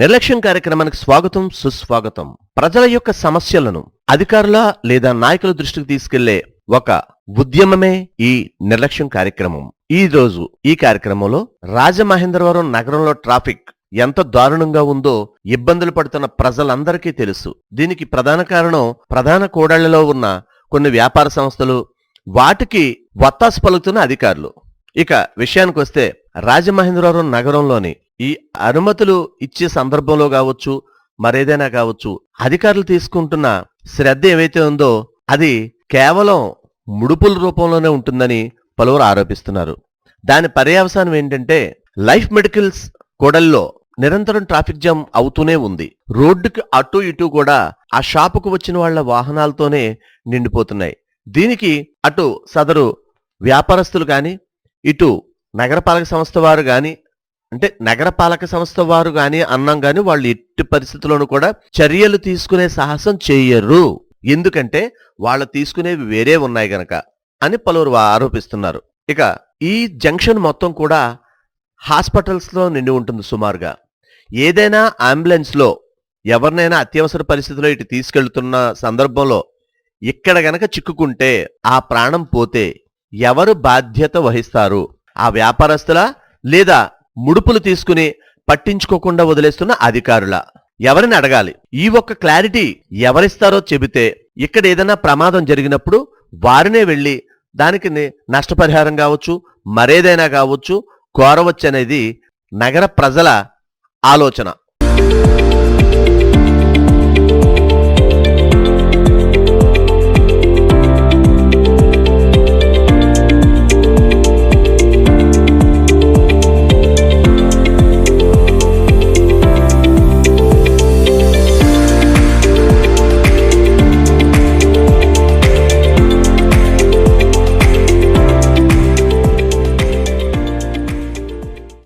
నిర్లక్ష్యం కార్యక్రమానికి స్వాగతం సుస్వాగతం. ప్రజల యొక్క సమస్యలను అధికారుల లేదా నాయకుల దృష్టికి తీసుకెళ్ళే ఒక ఉద్యమమే ఈ నిర్లక్ష్యం కార్యక్రమం. ఈ రోజు ఈ కార్యక్రమంలో రాజమహేంద్రవరం నగరంలో ట్రాఫిక్ ఎంత దారుణంగా ఉందో ఇబ్బందులు పడుతున్న ప్రజలందరికీ తెలుసు. దీనికి ప్రధాన కారణం ప్రధాన కూడళ్ళలో ఉన్న కొన్ని వ్యాపార సంస్థలు వాటికి వత్తాసు పలుకుతున్న అధికారులు. ఇక విషయానికి వస్తే రాజమహేంద్రవరం నగరంలోని ఈ అనుమతులు ఇచ్చే సందర్భంలో కావచ్చు మరేదైనా కావచ్చు అధికారులు తీసుకుంటున్న శ్రద్ధ ఏవైతే ఉందో అది కేవలం ముడుపుల రూపంలోనే ఉంటుందని పలువురు ఆరోపిస్తున్నారు. దాని పర్యవసానం ఏంటంటే లైఫ్ మెడికల్స్ కొడల్లో నిరంతరం ట్రాఫిక్ జామ్ అవుతూనే ఉంది. రోడ్డుకి అటు ఇటు కూడా ఆ షాపుకు వచ్చిన వాళ్ళ వాహనాలతోనే నిండిపోతున్నాయి. దీనికి అటు సదరు వ్యాపారస్తులు కానీ ఇటు నగరపాలక సంస్థ వారు కానీ అంటే నగరపాలక సంస్థ వారు కానీ అన్నాం కానీ వాళ్ళు ఎట్టి పరిస్థితుల్లోనూ కూడా చర్యలు తీసుకునే సాహసం చేయరు. ఎందుకంటే వాళ్ళు తీసుకునేవి వేరే ఉన్నాయి గనక అని పలువురు ఆరోపిస్తున్నారు. ఇక ఈ జంక్షన్ మొత్తం కూడా హాస్పిటల్స్లో నిండి ఉంటుంది సుమారుగా. ఏదైనా అంబులెన్స్లో ఎవరినైనా అత్యవసర పరిస్థితిలో ఇటు తీసుకెళ్తున్న సందర్భంలో ఇక్కడ గనక చిక్కుకుంటే ఆ ప్రాణం పోతే ఎవరు బాధ్యత వహిస్తారు? ఆ వ్యాపారస్తుల? లేదా ముడుపులు తీసుకుని పట్టించుకోకుండా వదిలేస్తున్న అధికారుల. ఎవరిని అడగాలి? ఈ ఒక్క క్లారిటీ ఎవరిస్తారో చెబితే ఇక్కడ ఏదైనా ప్రమాదం జరిగినప్పుడు వారినే వెళ్ళి దానికి నష్టపరిహారం కావచ్చు మరేదైనా కావచ్చు కోరవచ్చు అనేది నగర ప్రజల ఆలోచన.